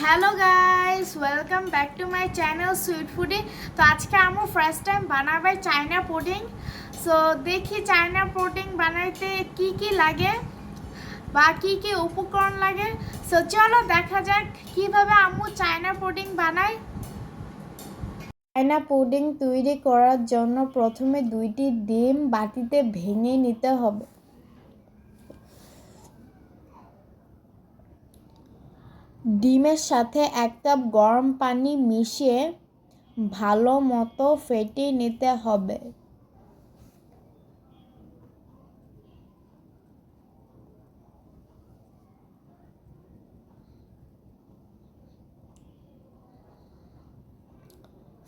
Hello guys welcome back to my channel Sweet Foodie তো আজকে আমি ফার্স্ট টাইম বানাবে চায়না পুডিং সো দেখি চায়না পুডিং বানাইতে কি কি লাগে বা কি কি উপকরণ লাগে। সো চলো দেখা যাক কীভাবে আম্মু চায়না পুডিং বানায়। চায়না পুডিং তৈরি করার জন্য প্রথমে দুইটি ডিম বাটিতে ভেঙে নিতে হবে। ডিমের সাথে এক কাপ গরম পানি মিশিয়ে ভালো মতো ফেটিয়ে নিতে হবে।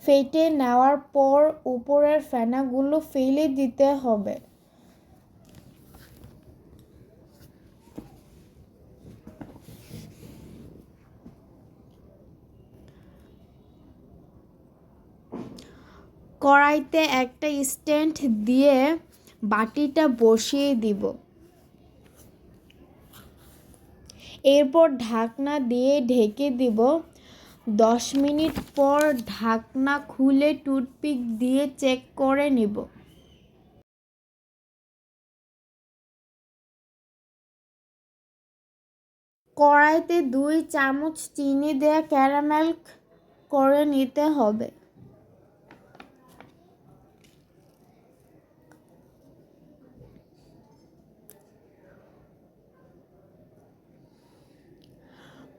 ফেটে নেওয়ার পর উপরের ফেনাগুলো ফেলে দিতে হবে। কড়াইতে একটা স্ট্যান্ড দিয়ে বাটিটা বসিয়ে দিব। এরপর ঢাকনা দিয়ে ঢেকে দিব। দশ মিনিট পর ঢাকনা খুলে টুথপিক দিয়ে চেক করে নিব। কড়াইতে দুই চামচ চিনি দেওয়া ক্যারামেল করে নিতে হবে।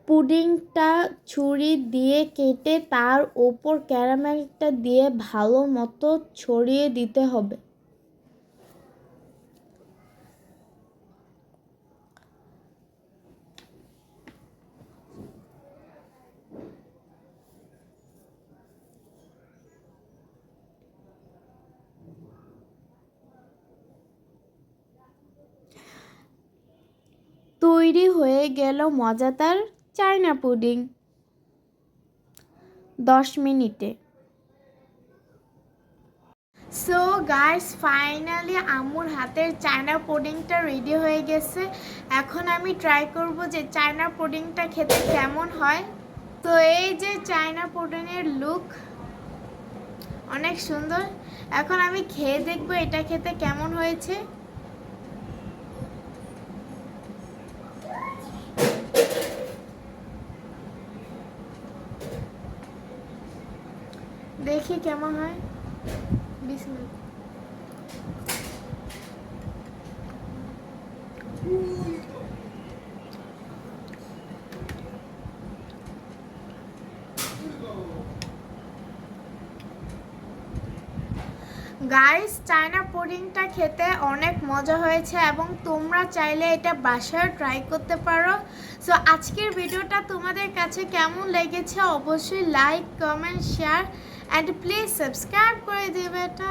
পুডিংটা ছুরি দিয়ে কেটে তার ওপর ক্যারামেলটা দিয়ে ভালো মতো ছড়িয়ে দিতে হবে। তৈরি হয়ে গেল মজাদার চায়না পুডিং। দশ মিনিটে। সো গাইস ফাইনালি আম্মুর হাতের চায়না পুডিংটা রেডি হয়ে গেছে। এখন আমি ট্রাই করব যে চায়না পুডিংটা খেতে কেমন হয়। তো এই যে চায়না পুডিংয়ের লুক অনেক সুন্দর। এখন আমি খেয়ে দেখব এটা খেতে কেমন হয়েছে। দেখি কেমন হয় বিশ মিনিট গাইস, চায়না পুডিংটা খেতে অনেক মজা হয়েছে এবং তোমরা চাইলে এটা বাসায় ট্রাই করতে পারো। সো আজকের ভিডিওটা তোমাদের কাছে কেমন লেগেছে অবশ্যই like comment share and please subscribe করে দেবে। এটা